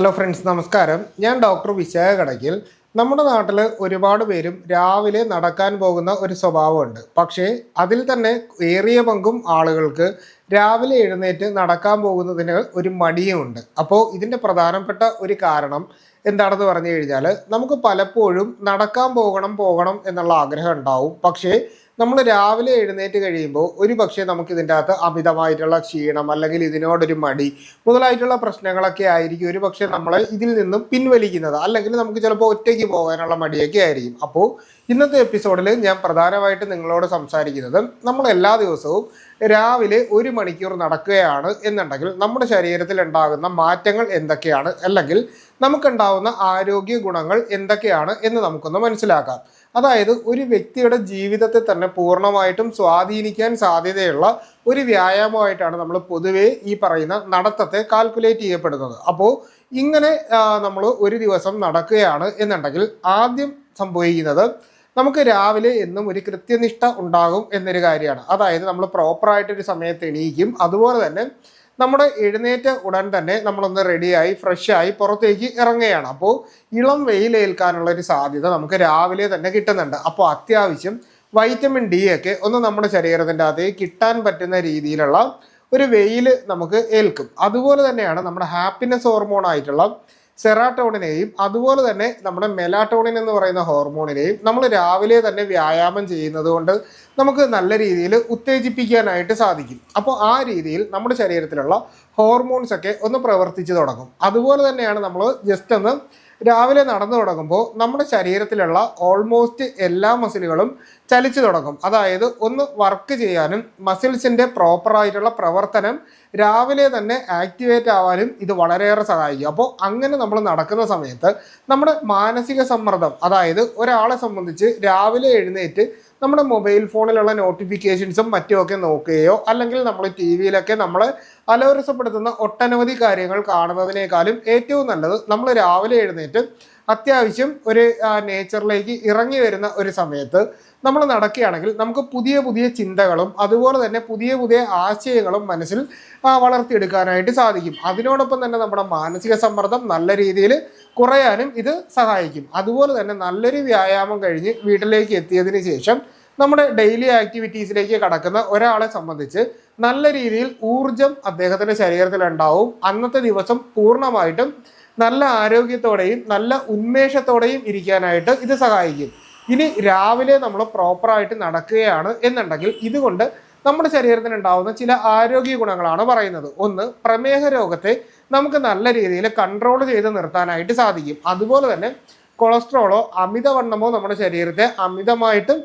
Hello friends നമസ്കാരം. ഞാൻ doctor Vishakha Kadakkal നമ്മുടെ നാട്ടിൽ ഒരുപാട് പേരും രാവിലെ നടക്കാൻ പോകുന്ന ഒരു സ്വഭാവമുണ്ട്. പക്ഷേ അതിൽ തന്നെ ഏറിയ പങ്കും ആളുകൾക്ക് രാവിലെ എഴുന്നേറ്റ് നടക്കാൻ പോകുന്നതിന് ഒരു മടിയുമുണ്ട് അപ്പോൾ ഇതിന്റെ പ്രധാനപ്പെട്ട ഒരു കാരണം എന്താണെന്ന് പറഞ്ഞു കഴിഞ്ഞാൽ നമുക്ക് പലപ്പോഴും നടക്കാൻ പോകണം പോകണം എന്നുള്ള ആഗ്രഹം ഉണ്ടാവും. പക്ഷേ നമ്മൾ രാവിലെ എഴുന്നേറ്റ് കഴിയുമ്പോൾ ഒരു പക്ഷേ നമുക്ക് ഇതിന്റെ അകത്ത് അമിതമായിട്ടുള്ള ക്ഷീണം അല്ലെങ്കിൽ ഇതിനോടൊരു മടി മുതലായിട്ടുള്ള പ്രശ്നങ്ങളൊക്കെ ആയിരിക്കും. ഒരു പക്ഷേ നമ്മളെ ഇതിൽ നിന്നും പിൻവലിക്കുന്നത് അല്ലെങ്കിൽ നമുക്ക് ചിലപ്പോൾ ഒറ്റയ്ക്ക് പോകാനുള്ള മടിയൊക്കെ ആയിരിക്കും. അപ്പോൾ ഇന്നത്തെ എപ്പിസോഡിൽ ഞാൻ പ്രധാനമായിട്ട് നിങ്ങളോട് സംസാരിക്കുന്നത് നമ്മൾ എല്ലാ ദിവസവും രാവിലെ ഒരു മണിക്കൂർ നടക്കുകയാണ് എന്നുണ്ടെങ്കിൽ നമ്മുടെ ശരീരത്തിൽ ഉണ്ടാകുന്ന മാറ്റങ്ങൾ എന്തൊക്കെയാണ്? അല്ലെങ്കിൽ നമുക്കുണ്ടാവുന്ന ആരോഗ്യ ഗുണങ്ങൾ എന്തൊക്കെയാണ് എന്ന് നമുക്കൊന്ന് മനസ്സിലാക്കാം. അതായത് ഒരു വ്യക്തിയുടെ ജീവിതത്തെ തന്നെ പൂർണമായിട്ടും സ്വാധീനിക്കാൻ സാധ്യതയുള്ള ഒരു വ്യായാമമായിട്ടാണ് നമ്മൾ പൊതുവേ ഈ പറയുന്ന നടത്തത്തെ കാൽക്കുലേറ്റ് ചെയ്യപ്പെടുന്നത്. അപ്പോൾ ഇങ്ങനെ നമ്മൾ ഒരു ദിവസം നടക്കുകയാണ് എന്നുണ്ടെങ്കിൽ ആദ്യം സംഭവിക്കുന്നത് നമുക്ക് രാവിലെ എന്നും ഒരു കൃത്യനിഷ്ഠ ഉണ്ടാകും എന്നൊരു കാര്യമാണ്. അതായത് നമ്മൾ പ്രോപ്പറായിട്ടൊരു സമയത്ത് എണീക്കും. അതുപോലെ തന്നെ നമ്മുടെ എഴുന്നേറ്റ ഉടൻ തന്നെ നമ്മളൊന്ന് റെഡിയായി ഫ്രഷായി പുറത്തേക്ക് ഇറങ്ങുകയാണ്. അപ്പോൾ ഇളം വെയിലേൽക്കാനുള്ള ഒരു സാധ്യത നമുക്ക് രാവിലെ തന്നെ കിട്ടുന്നുണ്ട്. അപ്പോൾ അത്യാവശ്യം വൈറ്റമിൻ ഡി ഒക്കെ ഒന്ന് നമ്മുടെ ശരീരത്തിന്റെ അകത്ത് കിട്ടാൻ പറ്റുന്ന രീതിയിലുള്ള ഒരു വെയിൽ നമുക്ക് ഏൽക്കും. അതുപോലെ തന്നെയാണ് നമ്മുടെ ഹാപ്പിനെസ് ഹോർമോൺ ആയിട്ടുള്ള സെറാട്ടോണിനെയും അതുപോലെ തന്നെ നമ്മുടെ മെലാട്ടോണിൻ എന്ന് പറയുന്ന ഹോർമോണിനെയും നമ്മൾ രാവിലെ തന്നെ വ്യായാമം ചെയ്യുന്നത് കൊണ്ട് നമുക്ക് നല്ല രീതിയിൽ ഉത്തേജിപ്പിക്കാനായിട്ട് സാധിക്കും. അപ്പോൾ ആ രീതിയിൽ നമ്മുടെ ശരീരത്തിലുള്ള ഹോർമോൺസ് ഒക്കെ ഒന്ന് പ്രവർത്തിച്ചു തുടങ്ങും. അതുപോലെ തന്നെയാണ് നമ്മൾ ജസ്റ്റ് ഒന്ന് രാവിലെ നടന്നു തുടങ്ങുമ്പോൾ നമ്മുടെ ശരീരത്തിലുള്ള ഓൾമോസ്റ്റ് എല്ലാ മസിലുകളും ചലിച്ചു തുടങ്ങും. അതായത് ഒന്ന് വർക്ക് ചെയ്യാനും മസിൽസിന്റെ പ്രോപ്പറായിട്ടുള്ള പ്രവർത്തനം രാവിലെ തന്നെ ആക്ടിവേറ്റ് ആവാനും ഇത് വളരെയേറെ സഹായിക്കും. അപ്പോൾ അങ്ങനെ നമ്മൾ നടക്കുന്ന സമയത്ത് നമ്മുടെ മാനസിക സമ്മർദ്ദം അതായത് ഒരാളെ സംബന്ധിച്ച് രാവിലെ എഴുന്നേറ്റ് നമ്മുടെ മൊബൈൽ ഫോണിലുള്ള നോട്ടിഫിക്കേഷൻസും മറ്റുമൊക്കെ നോക്കുകയോ അല്ലെങ്കിൽ നമ്മൾ ടി വിയിലൊക്കെ നമ്മൾ അലോരസപ്പെടുത്തുന്ന ഒട്ടനവധി കാര്യങ്ങൾ കാണുന്നതിനേക്കാളും ഏറ്റവും നല്ലത് നമ്മൾ രാവിലെ എഴുന്നേറ്റ് അത്യാവശ്യം ഒരു നേച്ചറിലേക്ക് ഇറങ്ങി വരുന്ന ഒരു സമയത്ത് നമ്മൾ നടക്കുകയാണെങ്കിൽ നമുക്ക് പുതിയ പുതിയ ചിന്തകളും അതുപോലെ തന്നെ പുതിയ പുതിയ ആശയങ്ങളും മനസ്സിൽ വളർത്തിയെടുക്കാനായിട്ട് സാധിക്കും. അതിനോടൊപ്പം തന്നെ നമ്മുടെ മാനസിക സമ്മർദ്ദം നല്ല രീതിയിൽ കുറയാനും ഇത് സഹായിക്കും. അതുപോലെ തന്നെ നല്ലൊരു വ്യായാമം കഴിഞ്ഞ് വീട്ടിലേക്ക് എത്തിയതിന് ശേഷം നമ്മുടെ ഡെയിലി ആക്ടിവിറ്റീസിലേക്ക് കടക്കുന്ന ഒരാളെ സംബന്ധിച്ച് നല്ല രീതിയിൽ ഊർജം അദ്ദേഹത്തിന്റെ ശരീരത്തിൽ ഉണ്ടാവും അന്നത്തെ ദിവസം പൂർണമായിട്ടും നല്ല ആരോഗ്യത്തോടെയും നല്ല ഉന്മേഷത്തോടെയും ഇരിക്കാനായിട്ട് ഇത് സഹായിക്കും. ഇനി രാവിലെ നമ്മൾ പ്രോപ്പറായിട്ട് നടക്കുകയാണ് എന്നുണ്ടെങ്കിൽ ഇതുകൊണ്ട് നമ്മുടെ ശരീരത്തിന് ഉണ്ടാവുന്ന ചില ആരോഗ്യ ഗുണങ്ങളാണ് പറയുന്നത്. ഒന്ന് പ്രമേഹ രോഗത്തെ നമുക്ക് നല്ല രീതിയിൽ കൺട്രോൾ ചെയ്ത് നിർത്താനായിട്ട് സാധിക്കും. അതുപോലെ തന്നെ കൊളസ്ട്രോളോ അമിതവണ്ണമോ നമ്മുടെ ശരീരത്തെ അമിതമായിട്ട്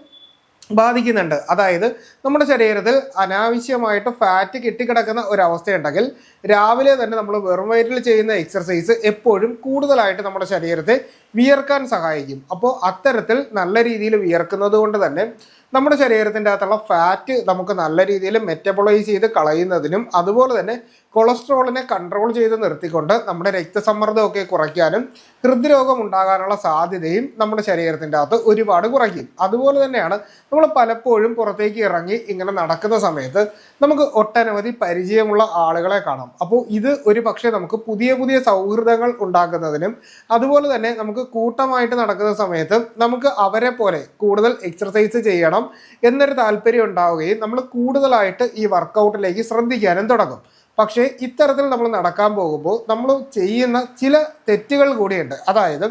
ബാധിക്കുന്നുണ്ട്. അതായത് നമ്മുടെ ശരീരത്തിൽ അനാവശ്യമായിട്ട് ഫാറ്റ് കെട്ടിക്കിടക്കുന്ന ഒരവസ്ഥയുണ്ടെങ്കിൽ രാവിലെ തന്നെ നമ്മൾ വെറും വയറ്റിൽ ചെയ്യുന്ന എക്സർസൈസ് എപ്പോഴും കൂടുതലായിട്ട് നമ്മുടെ ശരീരത്തെ വിയർക്കാൻ സഹായിക്കും. അപ്പോൾ അത്തരത്തിൽ നല്ല രീതിയിൽ വിയർക്കുന്നത് കൊണ്ട് തന്നെ നമ്മുടെ ശരീരത്തിന്റെ അകത്തുള്ള ഫാറ്റ് നമുക്ക് നല്ല രീതിയിൽ മെറ്റബോളൈസ് ചെയ്ത് കളയുന്നതിനും അതുപോലെ തന്നെ കൊളസ്ട്രോളിനെ കൺട്രോൾ ചെയ്ത് നിർത്തിക്കൊണ്ട് നമ്മുടെ രക്തസമ്മർദ്ദമൊക്കെ കുറയ്ക്കാനും ഹൃദ്രോഗം ഉണ്ടാകാനുള്ള സാധ്യതയും നമ്മുടെ ശരീരത്തിന്റെ അകത്ത് ഒരുപാട് കുറയ്ക്കും. അതുപോലെ തന്നെയാണ് നമ്മൾ പലപ്പോഴും പുറത്തേക്ക് ഇറങ്ങി ഇങ്ങനെ നടക്കുന്ന സമയത്ത് നമുക്ക് ഒട്ടനവധി പരിചയമുള്ള ആളുകളെ കാണാം. അപ്പോൾ ഇത് ഒരു നമുക്ക് പുതിയ പുതിയ സൗഹൃദങ്ങൾ ഉണ്ടാക്കുന്നതിനും അതുപോലെ തന്നെ നമുക്ക് കൂട്ടമായിട്ട് നടക്കുന്ന സമയത്ത് നമുക്ക് അവരെ പോലെ കൂടുതൽ എക്സർസൈസ് ചെയ്യണം എന്നൊരു താല്പര്യം ഉണ്ടാവുകയും നമ്മൾ കൂടുതലായിട്ട് ഈ വർക്കൗട്ടിലേക്ക് ശ്രദ്ധിക്കാനും തുടങ്ങും. പക്ഷേ ഇത്തരത്തിൽ നമ്മൾ നടക്കാൻ പോകുമ്പോൾ നമ്മൾ ചെയ്യുന്ന ചില തെറ്റുകൾ കൂടിയുണ്ട്. അതായത്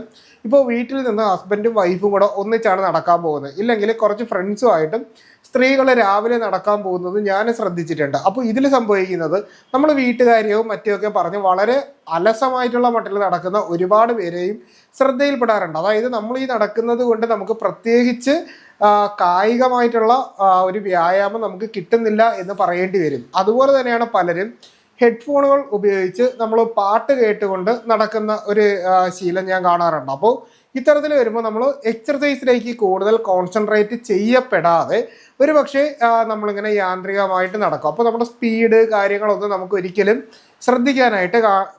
ഇപ്പോൾ വീട്ടിൽ നിന്ന് ഹസ്ബൻഡും വൈഫും കൂടെ ഒന്നിച്ചാണ് നടക്കാൻ പോകുന്നത്. ഇല്ലെങ്കിൽ കുറച്ച് ഫ്രണ്ട്സുമായിട്ടും സ്ത്രീകൾ രാവിലെ നടക്കാൻ പോകുന്നത് ഞാൻ ശ്രദ്ധിച്ചിട്ടുണ്ട്. അപ്പോൾ ഇതിൽ സംഭവിക്കുന്നത് നമ്മൾ വീട്ടുകാരെയോ മറ്റൊക്കെ പറഞ്ഞ് വളരെ അലസമായിട്ടുള്ള മട്ടിൽ നടക്കുന്ന ഒരുപാട് പേരെയും ശ്രദ്ധയിൽപ്പെടാറുണ്ട്. അതായത് നമ്മൾ ഈ നടക്കുന്നത് കൊണ്ട് നമുക്ക് പ്രത്യേകിച്ച് കായികമായിട്ടുള്ള ഒരു വ്യായാമം നമുക്ക് കിട്ടുന്നില്ല എന്ന് പറയേണ്ടി വരും. അതുപോലെ തന്നെയാണ് പലരും ഹെഡ്ഫോണുകൾ ഉപയോഗിച്ച് നമ്മൾ പാട്ട് കേട്ടുകൊണ്ട് നടക്കുന്ന ഒരു ശീലം ഞാൻ കാണാറുണ്ട്. അപ്പോൾ ഇത്തരത്തിൽ വരുമ്പോൾ നമ്മൾ എക്സർസൈസിലേക്ക് കൂടുതൽ കോൺസെൻട്രേറ്റ് ചെയ്യപ്പെടാതെ ഒരു പക്ഷേ നമ്മളിങ്ങനെ യാന്ത്രികമായിട്ട് നടക്കും. അപ്പോൾ നമ്മുടെ സ്പീഡ് കാര്യങ്ങളൊന്നും നമുക്ക് ഒരിക്കലും ശ്രദ്ധിക്കാനായിട്ട്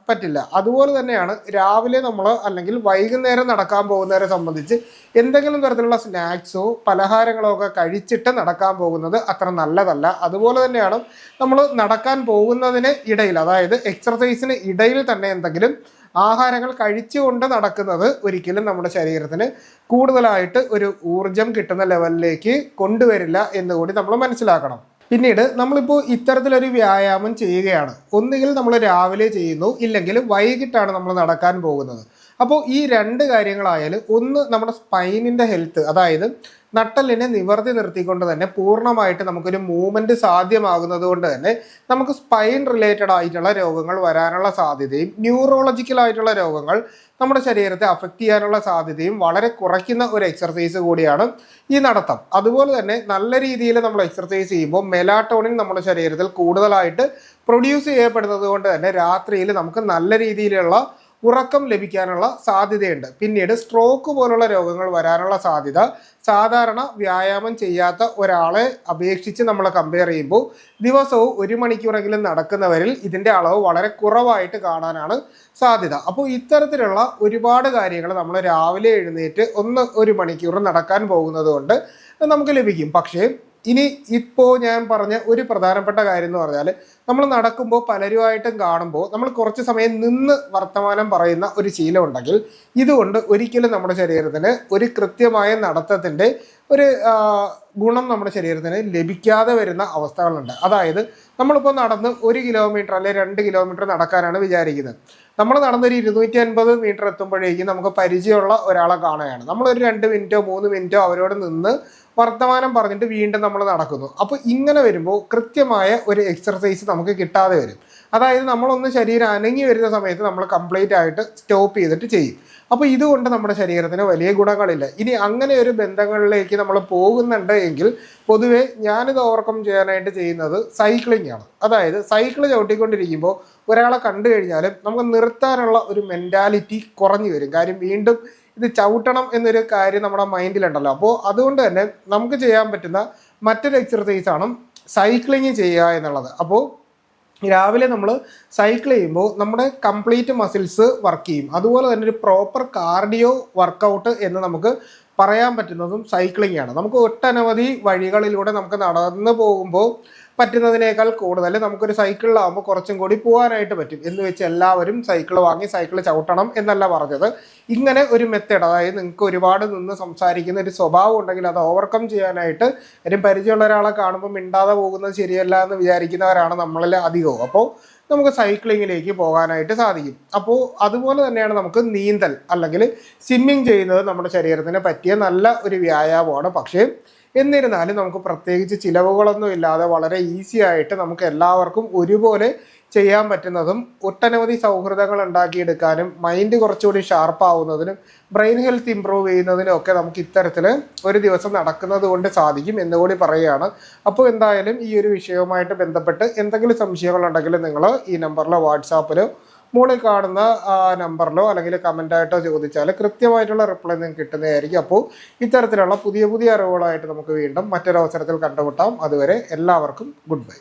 പറ്റില്ല. അതുപോലെ തന്നെയാണ് രാവിലെ നമ്മൾ അല്ലെങ്കിൽ വൈകുന്നേരം നടക്കാൻ പോകുന്നവരെ സംബന്ധിച്ച് എന്തെങ്കിലും തരത്തിലുള്ള സ്നാക്സോ പലഹാരങ്ങളോ ഒക്കെ കഴിച്ചിട്ട് നടക്കാൻ പോകുന്നത് അത്ര നല്ലതല്ല. അതുപോലെ തന്നെയാണ് നമ്മൾ നടക്കാൻ പോകുന്നതിന് ഇടയിൽ അതായത് എക്സർസൈസിന് ഇടയിൽ തന്നെ എന്തെങ്കിലും ആഹാരങ്ങൾ കഴിച്ചുകൊണ്ട് നടക്കുന്നത് ഒരിക്കലും നമ്മുടെ ശരീരത്തിന് കൂടുതലായിട്ട് ഒരു ഊർജം കിട്ടുന്ന ലെവലിലേക്ക് കൊണ്ടുവരില്ല എന്ന് കൂടി നമ്മൾ മനസ്സിലാക്കണം. പിന്നീട് നമ്മളിപ്പോൾ ഇത്തരത്തിലൊരു വ്യായാമം ചെയ്യുകയാണ്. ഒന്നുകിൽ നമ്മൾ രാവിലെ ചെയ്യുന്നു ഇല്ലെങ്കിൽ വൈകിട്ടാണ് നമ്മൾ നടക്കാൻ പോകുന്നത്. അപ്പോൾ ഈ രണ്ട് കാര്യങ്ങളായാലും ഒന്ന് നമ്മുടെ സ്പൈനിന്റെ ഹെൽത്ത് അതായത് നട്ടലിനെ നിവർത്തി നിർത്തിക്കൊണ്ട് തന്നെ പൂർണമായിട്ട് നമുക്കൊരു മൂവ്മെന്റ് സാധ്യമാകുന്നത് കൊണ്ട് തന്നെ നമുക്ക് സ്പൈൻ റിലേറ്റഡ് ആയിട്ടുള്ള രോഗങ്ങൾ വരാനുള്ള സാധ്യതയും ന്യൂറോളജിക്കൽ ആയിട്ടുള്ള രോഗങ്ങൾ നമ്മുടെ ശരീരത്തെ അഫക്റ്റ് ചെയ്യാനുള്ള സാധ്യതയും വളരെ കുറയ്ക്കുന്ന ഒരു എക്സർസൈസ് കൂടിയാണ് ഈ നടത്തം. അതുപോലെ തന്നെ നല്ല രീതിയിൽ നമ്മൾ എക്സർസൈസ് ചെയ്യുമ്പോൾ മെലാട്ടോണിൻ നമ്മുടെ ശരീരത്തിൽ കൂടുതലായിട്ട് പ്രൊഡ്യൂസ് ചെയ്യപ്പെടുന്നത് കൊണ്ട് തന്നെ രാത്രിയിൽ നമുക്ക് നല്ല രീതിയിലുള്ള ഉറക്കം ലഭിക്കാനുള്ള സാധ്യതയുണ്ട്. പിന്നീട് സ്ട്രോക്ക് പോലുള്ള രോഗങ്ങൾ വരാനുള്ള സാധ്യത സാധാരണ വ്യായാമം ചെയ്യാത്ത ഒരാളെ അപേക്ഷിച്ച് നമ്മൾ കമ്പയർ ചെയ്യുമ്പോൾ ദിവസവും ഒരു മണിക്കൂറെങ്കിലും നടക്കുന്നവരിൽ ഇതിന്റെ അളവ് വളരെ കുറവായിട്ട് കാണാനാണ് സാധ്യത. അപ്പോൾ ഇത്തരത്തിലുള്ള ഒരുപാട് കാര്യങ്ങൾ നമ്മൾ രാവിലെ എഴുന്നേറ്റ് ഒന്ന് ഒരു മണിക്കൂർ നടക്കാൻ പോകുന്നത് കൊണ്ട് നമുക്ക് ലഭിക്കും. പക്ഷേ ഇനി ഇപ്പോൾ ഞാൻ പറഞ്ഞ ഒരു പ്രധാനപ്പെട്ട കാര്യം എന്ന് പറഞ്ഞാൽ നമ്മൾ നടക്കുമ്പോൾ പലരുമായിട്ടും കാണുമ്പോൾ നമ്മൾ കുറച്ച് സമയം നിന്ന് വർത്തമാനം പറയുന്ന ഒരു ശീലം ഉണ്ടെങ്കിൽ ഇതുകൊണ്ട് ഒരിക്കലും നമ്മുടെ ശരീരത്തിന് ഒരു കൃത്യമായ നടത്തത്തിന്റെ ഒരു ഗുണം നമ്മുടെ ശരീരത്തിന് ലഭിക്കാതെ വരുന്ന അവസ്ഥകളുണ്ട്. അതായത് നമ്മളിപ്പോൾ നടന്ന് ഒരു കിലോമീറ്റർ അല്ലെങ്കിൽ രണ്ട് കിലോമീറ്റർ നടക്കാനാണ് വിചാരിക്കുന്നത്. നമ്മൾ നടന്നൊരു ഇരുന്നൂറ്റി അൻപത് മീറ്റർ എത്തുമ്പോഴേക്കും നമുക്ക് പരിചയമുള്ള ഒരാളെ കാണുകയാണ്. നമ്മളൊരു രണ്ട് മിനിറ്റോ മൂന്ന് മിനിറ്റോ അവരോട് നിന്ന് വർത്തമാനം പറഞ്ഞിട്ട് വീണ്ടും നമ്മൾ നടക്കുന്നു. അപ്പോൾ ഇങ്ങനെ വരുമ്പോൾ കൃത്യമായ ഒരു എക്സർസൈസ് നമുക്ക് കിട്ടാതെ വരും. അതായത് നമ്മളൊന്ന് ശരീരം അനങ്ങി വരുന്ന സമയത്ത് നമ്മൾ കംപ്ലീറ്റ് ആയിട്ട് സ്റ്റോപ്പ് ചെയ്തിട്ട് ചെയ്യും. അപ്പോൾ ഇതുകൊണ്ട് നമ്മുടെ ശരീരത്തിന് വലിയ ഗുണങ്ങളില്ല. ഇനി അങ്ങനെ ഒരു ബന്ധങ്ങളിലേക്ക് നമ്മൾ പോകുന്നുണ്ട് എങ്കിൽ പൊതുവെ ഞാനിത് ഓവർകം ചെയ്യാനായിട്ട് ചെയ്യുന്നത് സൈക്ലിംഗ് ആണ്. അതായത് സൈക്കിൾ ചവിട്ടിക്കൊണ്ടിരിക്കുമ്പോൾ ഒരാളെ കണ്ടു കഴിഞ്ഞാലും നമുക്ക് നിർത്താനുള്ള ഒരു മെന്റാലിറ്റി കുറഞ്ഞു വരും. കാര്യം വീണ്ടും ഇത് ചവിട്ടണം എന്നൊരു കാര്യം നമ്മുടെ മൈൻഡിലുണ്ടല്ലോ. അപ്പോൾ അതുകൊണ്ട് തന്നെ നമുക്ക് ചെയ്യാൻ പറ്റുന്ന മറ്റൊരു എക്സർസൈസ് ആണ് സൈക്ലിംഗ് ചെയ്യുക എന്നുള്ളത്. അപ്പോൾ രാവിലെ നമ്മൾ സൈക്കിൾ ചെയ്യുമ്പോൾ നമ്മുടെ കംപ്ലീറ്റ് മസിൽസ് വർക്ക് ചെയ്യും. അതുപോലെ തന്നെ ഒരു പ്രോപ്പർ കാർഡിയോ വർക്കൗട്ട് എന്ന് നമുക്ക് പറയാൻ പറ്റുന്നതും സൈക്ലിംഗ് ആണ്. നമുക്ക് ഒട്ടനവധി വഴികളിലൂടെ നമുക്ക് നടന്നു പോകുമ്പോൾ പറ്റുന്നതിനേക്കാൾ കൂടുതൽ നമുക്കൊരു സൈക്കിളിലാവുമ്പോൾ കുറച്ചും കൂടി പോകാനായിട്ട് പറ്റും. എന്ന് വെച്ച് എല്ലാവരും സൈക്കിൾ വാങ്ങി സൈക്കിൾ ചവിട്ടണം എന്നല്ല പറഞ്ഞത്. ഇങ്ങനെ ഒരു മെത്തേഡ് അതായത് നിങ്ങൾക്ക് ഒരുപാട് നിന്ന് സംസാരിക്കുന്ന ഒരു സ്വഭാവം ഉണ്ടെങ്കിൽ അത് ഓവർകം ചെയ്യാനായിട്ട് കാര്യം പരിചയമുള്ള ഒരാളെ കാണുമ്പോൾ മിണ്ടാതെ പോകുന്നത് ശരിയല്ല എന്ന് വിചാരിക്കുന്നവരാണ് നമ്മളിൽ അധികവും. അപ്പോൾ നമുക്ക് സൈക്ലിങ്ങിലേക്ക് പോകാനായിട്ട് സാധിക്കും. അപ്പോൾ അതുപോലെ തന്നെയാണ് നമുക്ക് നീന്തൽ അല്ലെങ്കിൽ സ്വിമ്മിങ് ചെയ്യുന്നത് നമ്മുടെ ശരീരത്തിന് പറ്റിയ നല്ല ഒരു വ്യായാമമാണ്. പക്ഷേ എന്നിരുന്നാലും നമുക്ക് പ്രത്യേകിച്ച് ചിലവുകളൊന്നും ഇല്ലാതെ വളരെ ഈസി ആയിട്ട് നമുക്ക് എല്ലാവർക്കും ഒരുപോലെ ചെയ്യാൻ പറ്റുന്നതും ഒട്ടനവധി സൗഹൃദങ്ങൾ ഉണ്ടാക്കിയെടുക്കാനും മൈൻഡ് കുറച്ചുകൂടി ഷാർപ്പ് ആവുന്നതിനും ബ്രെയിൻ ഹെൽത്ത് ഇമ്പ്രൂവ് ചെയ്യുന്നതിനും ഒക്കെ നമുക്ക് ഇത്തരത്തിൽ ഒരു ദിവസം നടക്കുന്നത് കൊണ്ട് സാധിക്കും എന്നുകൂടി പറയുകയാണ്. അപ്പോൾ എന്തായാലും ഈ ഒരു വിഷയവുമായിട്ട് ബന്ധപ്പെട്ട് എന്തെങ്കിലും സംശയങ്ങളുണ്ടെങ്കിൽ നിങ്ങൾ ഈ നമ്പറിലോ വാട്സാപ്പിലോ മുകളിൽ കാണുന്ന നമ്പറിലോ അല്ലെങ്കിൽ കമന്റായിട്ടോ ചോദിച്ചാൽ കൃത്യമായിട്ടുള്ള റിപ്ലൈ നിങ്ങൾക്ക് കിട്ടുന്നതായിരിക്കും. അപ്പോൾ ഇത്തരത്തിലുള്ള പുതിയ പുതിയ അറിവുകളായിട്ട് നമുക്ക് വീണ്ടും മറ്റൊരവസരത്തിൽ കണ്ടുമുട്ടാം. അതുവരെ എല്ലാവർക്കും ഗുഡ് ബൈ